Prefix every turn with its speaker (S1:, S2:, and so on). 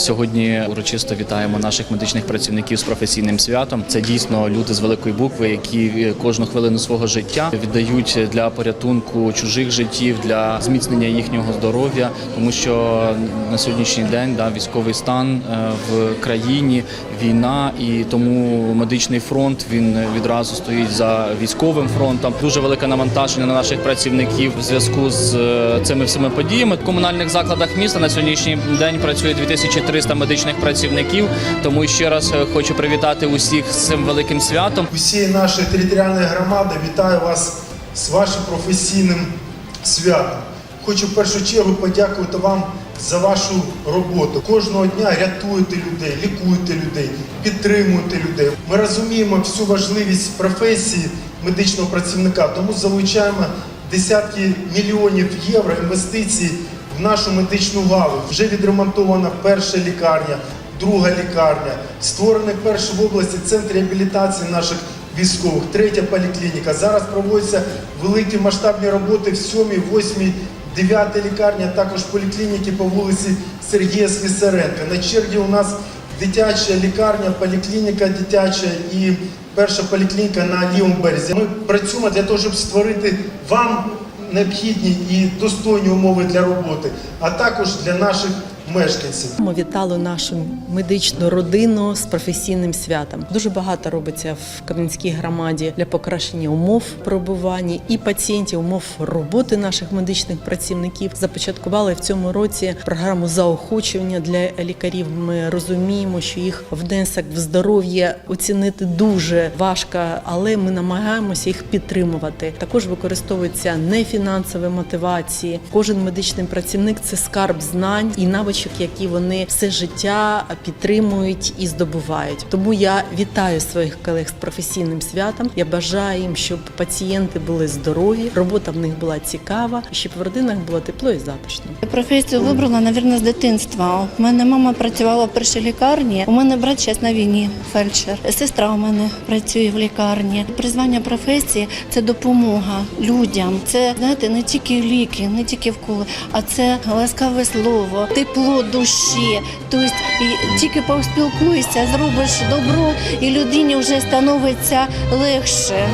S1: Сьогодні урочисто вітаємо наших медичних працівників з професійним святом. Це дійсно люди з великої букви, які кожну хвилину свого життя віддають для порятунку чужих життів, для зміцнення їхнього здоров'я, тому що на сьогоднішній день да, військовий стан е, в країні, війна, і тому медичний фронт він відразу стоїть за військовим фронтом. Дуже велике навантаження на наших працівників в зв'язку з е, цими всіми подіями. В комунальних закладах міста на сьогоднішній день працює 2300 медичних працівників. Тому ще раз е, хочу привітати усіх з цим великим святом.
S2: Усієї нашої територіальної громади вітаю вас з вашим професійним святом. Хочу в першу чергу подякувати вам за вашу роботу. Кожного дня рятуєте людей, лікуєте людей, підтримуєте людей. Ми розуміємо всю важливість професії медичного працівника, тому залучаємо десятки мільйонів євро інвестицій в нашу медичну галузь. Вже відремонтована перша лікарня, друга лікарня, створений перший в області центр реабілітації наших військових, третя поліклініка. Зараз проводяться великі масштабні роботи в 7, 8, 9 лікарні, а також поліклініки по вулиці Сергія Слісаренка. На черзі у нас дитяча лікарня, поліклініка дитяча і перша поліклініка на лівому березі. Ми працюємо для того, щоб створити вам необхідні і достойні умови для роботи, а також для наших мешканців.
S3: Ми вітали нашу медичну родину з професійним святом. Дуже багато робиться в Кам'янській громаді для покращення умов перебування і пацієнтів, умов роботи наших медичних працівників. Започаткували в цьому році програму заохочування для лікарів. Ми розуміємо, що їх внесок в здоров'я оцінити дуже важко, але ми намагаємося їх підтримувати. Також використовуються нефінансові мотивації. Кожен медичний працівник це скарб знань і навичок, які вони все життя підтримують і здобувають. Тому я вітаю своїх колег з професійним святом. Я бажаю їм, щоб пацієнти були здорові, робота в них була цікава, щоб в родинах було тепло і затишно.
S4: Професію вибрала, мабуть, з дитинства. У мене мама працювала в першій лікарні. У мене брат зараз на війні, фельдшер. Сестра у мене працює в лікарні. Призвання професії це допомога людям. Це знаєте, не тільки ліки, не тільки вколи, а це ласкаве слово, тепло душі. Тобто тільки поспілкуєшся, зробиш добро, і людині вже становиться легше.